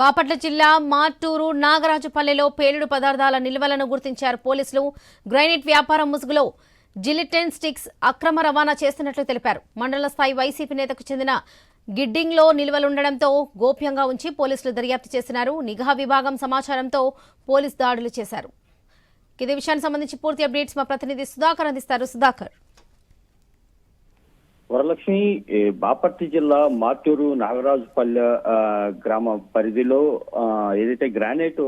బాపట్ల జిల్లా మాటూరు నాగరాజుపల్లెలో పేలుడు పదార్థాల నిల్వలను గుర్తించారు పోలీసులు. గ్రైనేట్ వ్యాపారం ముసుగులో జిలిటెన్ స్టిక్స్ అక్రమ రవాణా చేస్తున్నట్లు తెలిపారు. మండల స్థాయి వైసీపీ నేతకు చెందిన గిడ్డింగ్లో నిల్వలుండడంతో గోప్యంగా ఉంచి పోలీసులు దర్యాప్తు చేస్తున్నారు. నిఘా విభాగం సమాచారంతో పోలీసు దాడులు చేశారు. ఇదే విషయానికి సంబంధించి పూర్తి అప్డేట్స్ మా ప్రతినిధి సుధాకర్ అందిస్తారు. సుధాకర్. వరలక్ష్మి ఏ, బాపట్ల జిల్లా మాటూరు నాగరాజుపల్లె ఆ, గ్రామ పరిధిలో ఆ, ఏదైతే గ్రానైట్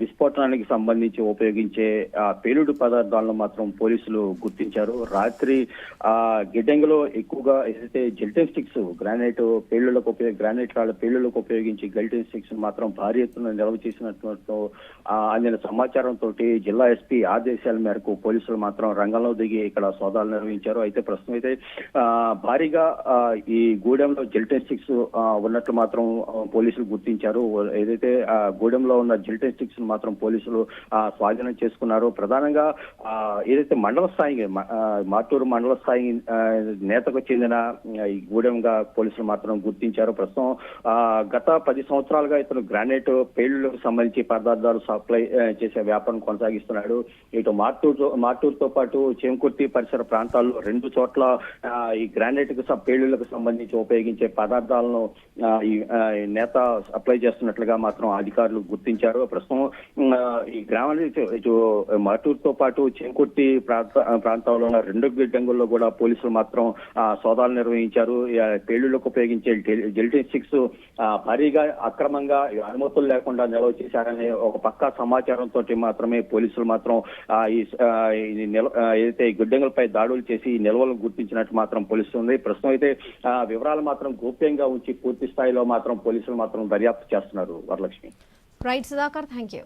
విస్ఫోటనానికి సంబంధించి ఉపయోగించే పేలుడు పదార్థాలను మాత్రం పోలీసులు గుర్తించారు. రాత్రి ఆ గిడ్డంగిలో ఎక్కువగా ఏదైతే జెల్టెన్ స్టిక్స్ గ్రానైట్ పేలులకు ఉపయోగ గ్రానైట్ రాళ్ళ పేలులకు ఉపయోగించి గెల్టెన్ స్టిక్స్ మాత్రం భారీ ఎత్తున నిల్వ చేసినట్టు అందిన సమాచారంతో జిల్లా ఎస్పీ ఆదేశాల మేరకు పోలీసులు మాత్రం రంగంలో దిగి ఇక్కడ సోదాలు నిర్వహించారు. అయితే ప్రస్తుతం అయితే భారీగా ఈ గూడెంలో జెల్టెన్ స్టిక్స్ ఉన్నట్లు మాత్రం పోలీసులు గుర్తించారు. ఏదైతే గూడెంలో ఉన్న జిల్టన్ స్టిక్స్ మాత్రం పోలీసులు ఆ, స్వాధీనం చేసుకున్నారు. ప్రధానంగా ఏదైతే మండల స్థాయి మాటూరు మండల స్థాయి నేతకు చెందిన గూడెంగా పోలీసులు మాత్రం గుర్తించారు. ప్రస్తుతం గత పది సంవత్సరాలుగా ఇతను గ్రానైట్ పేలుళ్ళకు సంబంధించి పదార్థాలు సప్లై చేసే వ్యాపారం కొనసాగిస్తున్నాడు. ఇటు మార్టూరు మాటూరుతో పాటు చేంకుర్తి పరిసర ప్రాంతాల్లో రెండు చోట్ల ఈ గ్రానైట్కు పేలుళ్ళకు సంబంధించి ఉపయోగించే పదార్థాలను ఈ నేత సప్లై చేస్తున్నట్లుగా మాత్రం అధికారులు గుర్తించారు. ప్రస్తుతం ఈ గ్రామాన్ని ఇటు- పాటు చెంకుర్తి ప్రాంత ప్రాంతంలో ఉన్న రెండు గిడ్డంగుల్లో కూడా పోలీసులు మాత్రం ఆ, సోదాలు నిర్వహించారు. పేలుళ్ళకు ఉపయోగించే జెల్- జెల్టిన్ ఆ, భారీగా అక్రమంగా అనుమతులు లేకుండా నిల్వ చేశారనే ఒక పక్కా సమాచారంతో మాత్రమే పోలీసులు మాత్రం ఆ, ఈ ఈ ఏదైతే గిడ్డంగులపై దాడులు చేసి నిల్వలను గుర్తించినట్టు మాత్రం తెలుస్తుంది ప్రస్తుతం అయితే ఆ, వివరాలు మాత్రం గోప్యంగా ఉంచి పూర్తి స్థాయిలో మాత్రం పోలీసులు మాత్రం దర్యాప్తు చేస్తున్నారు Varalakshmi. Right, Sudhakar, thank you.